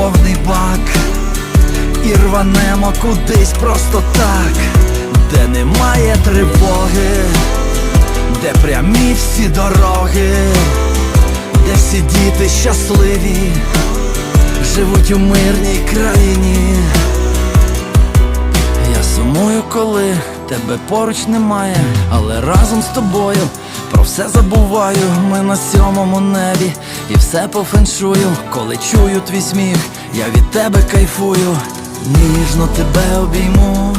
повний бак і рванемо кудись просто так, де немає тривоги, де прямі всі дороги, де всі діти щасливі, живуть у мирній країні. Я сумую, коли тебе поруч немає, але разом з тобою про все забуваю. Ми на сьомому небі і все по феншую. Коли чую твій сміх, я від тебе кайфую, ніжно тебе обійму,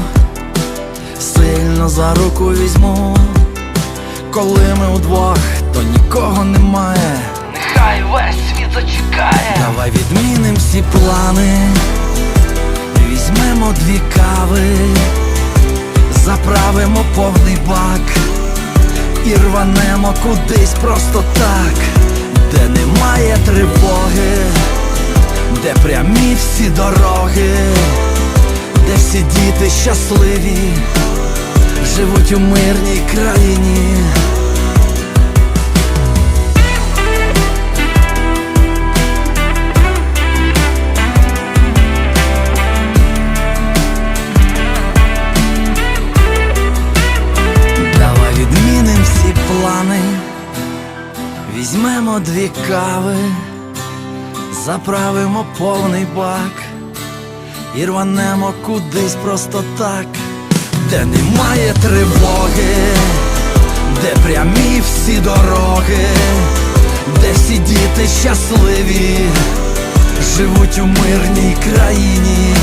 сильно за руку візьму. Коли ми удвох, то нікого немає. Нехай весь світ зачекає. Давай відміним всі плани, візьмемо дві кави, заправимо повний бак і рванемо кудись просто так, де немає тривоги, де прямі всі дороги, де всі діти щасливі, живуть у мирній країні. Візьмемо дві кави, заправимо повний бак і рванемо кудись просто так, де немає тривоги, де прямі всі дороги, де всі діти щасливі, живуть у мирній країні.